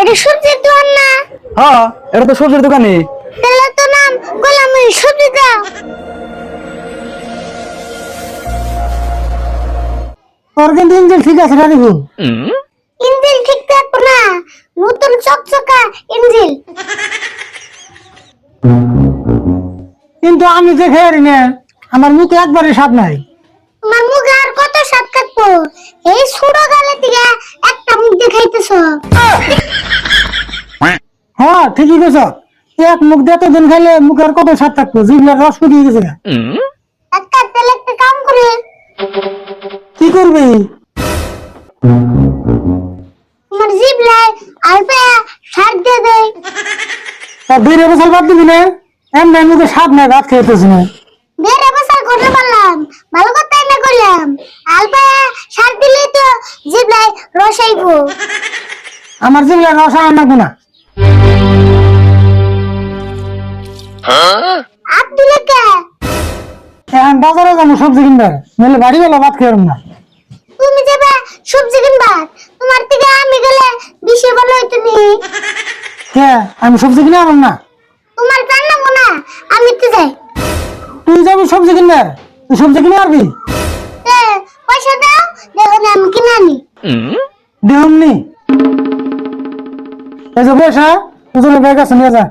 এটা সবজির দোকান না? হ্যাঁ এটা তো সবজির দোকানে তাহলে তো নাম গোলাম সবজি দাও তোর কিন্তু ইঞ্জিন ঠিক আছে ভুল ইঞ্জিল ঠিক থাকব না। নতুন চকচকা কিন্তু আমি যে খেয়ে না আমার মুখে একবারে স্বাদ নাই। তোমার মুখে আর কত স্বাদ থাকব? এই ছোট গালে থেকে ঠিকই কেছ এক মুখ দিয়ে দিন খাইলে মুখের কত স্বাদ থাকতো জিভলার রস শুকিয়ে গেছে একটা কাম করে কি করবি? দিয়ে তা দুই বছর বাদ দিবি না? এমনি মুখে স্বাদ নাই ভাত খেয়েছিস না। বেড়ে বসার করতে পারলাম ভালো কথা না করলাম আলপে সার দিলেই তো জিবলায় রস আইবো। আমার জিভলার রস আর না গুণা আপ দিলে কে এখন বাজারে যাব সবজি কিনবার। নইলে বাড়ি গেলে ভাত খেয়ে না। তুমি যাবে সবজি কিনবা তোমার থেকে আমি গেলে বেশি ভালো হইতো নি। কে? আমি সবজি কিনে আনলাম না? তোমার জানাব না আমি তো যাই। তুই যাবি সবজি কিনবার? তুই সবজি কিনে আনবি? পয়সা দাও দেখো না আমি কিনে আনি। দেহমনি এই যে বসা তুই ব্যাগ আছে নিয়ে যা।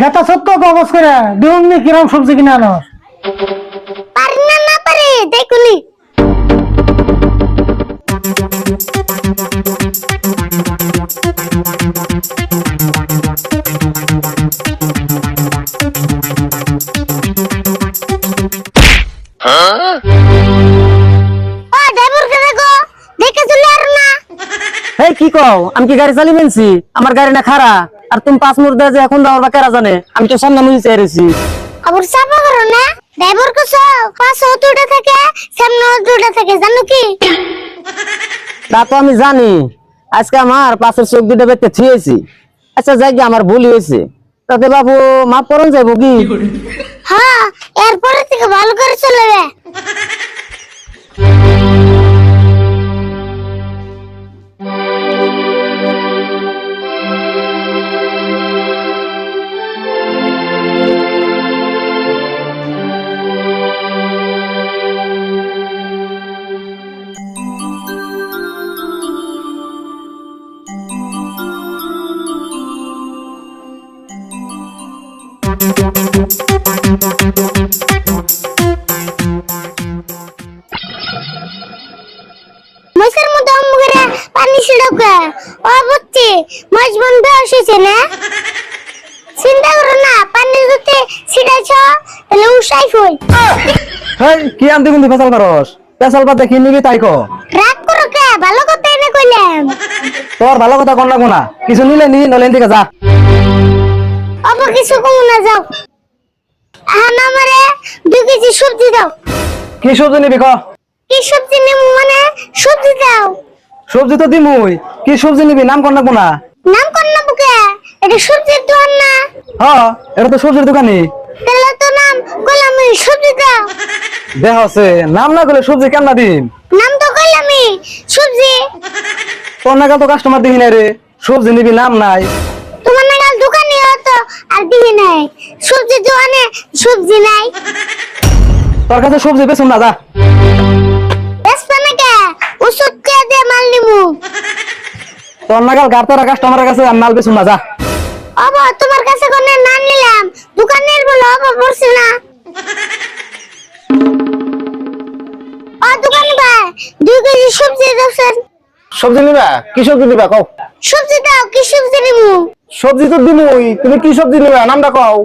গেতা সত্য কবস করে দেহমনি কিরম সবজি কিনে আনো কি কও? আমি কি গাড়ি চালিয়ে মেনছি আমার গাড়ি না খারা আর তুমি পাঁচ মুহূর্ত যে এখন যাওয়ার বা কেরা জানে? আমি তো সামনে মুই চাইছি আবার চাপা করো না। ড্রাইভার কে পাশে অটোটা থাকে সামনে অটোটা থাকে জানো কি? তা তো আমি জানি। আজকে আমার পাশের চোখ দুটো বেঁকে থুয়েছি আচ্ছা যাই আমার ভুল হয়েছে। তাতে বাবু মাফ করুন যাব কি? হ্যাঁ এরপরে থেকে ভালো করে চলবে। মাছের মতো মুখে পানি ছিড়কে। ও বুঝছি। মাছ বন্ধ এসেছে না? চিন্তা করো না পানি যদি ছিড়াইছ তাহলে উসাই ফুল। হেই কি আনতে কিন্তু ফেসাল করস? ফেসাল পাতে কি নিবি তাই কো রাগ করো কে? ভালো কথা এনে কইলাম। তোর ভালো কথা কন লাগবো না। কিছু নিলে নি নলেন দিকে যা। অব কিছু কম না যাও। এখন আমারে দু কেজি সবজি দাও। কি সবজি নিবি ক? কি সবজি নেব মানে সবজি দাও। সবজি তো দিমুই। কি সবজি নিবি? নাম কন না? নাম কর না বুকে এটা সবজির দোকান না? হ্যাঁ এটা তো সবজির দোকানে তাহলে তো নাম গোলামি সবজি দাও। দেহ আছে। নাম না করলে সবজি কেন না দিম? নাম তো কইলামি সবজি। তোর নাগাল তো কাস্টমার দিহি নাই রে। সবজি নিবি নাম নাই। আর নাই। সবজি দোকানে সবজি নাই। তোর কাছে সবজি বেচুন না যা। বেসপা নাকি ওষুধ কে দিয়ে মাল নিমু? তোর নাগাল গাড়তরা কাস্টমারের কাছে আর মাল বেচুন না যা। অব তোমার কাছে কোনে না নিলাম। দোকানের বলে অব পড়ছে না। ও দোকান ভাই দুই কেজি সবজি সবজি নিবা? কি সবজি নিবা কও। সবজি দাও কি সবজি নিমু? সবজি তো দিমুই, তুমি কি সবজি নিবা? নামটা কও।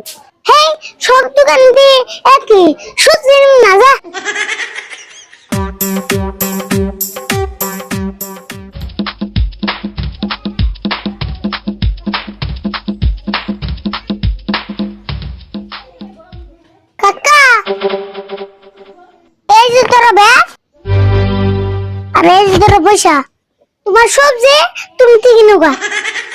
হেই সব দোকান দিয়ে একই সবজি না, যা। তোমার সবজি তুমি থেকে নেবা।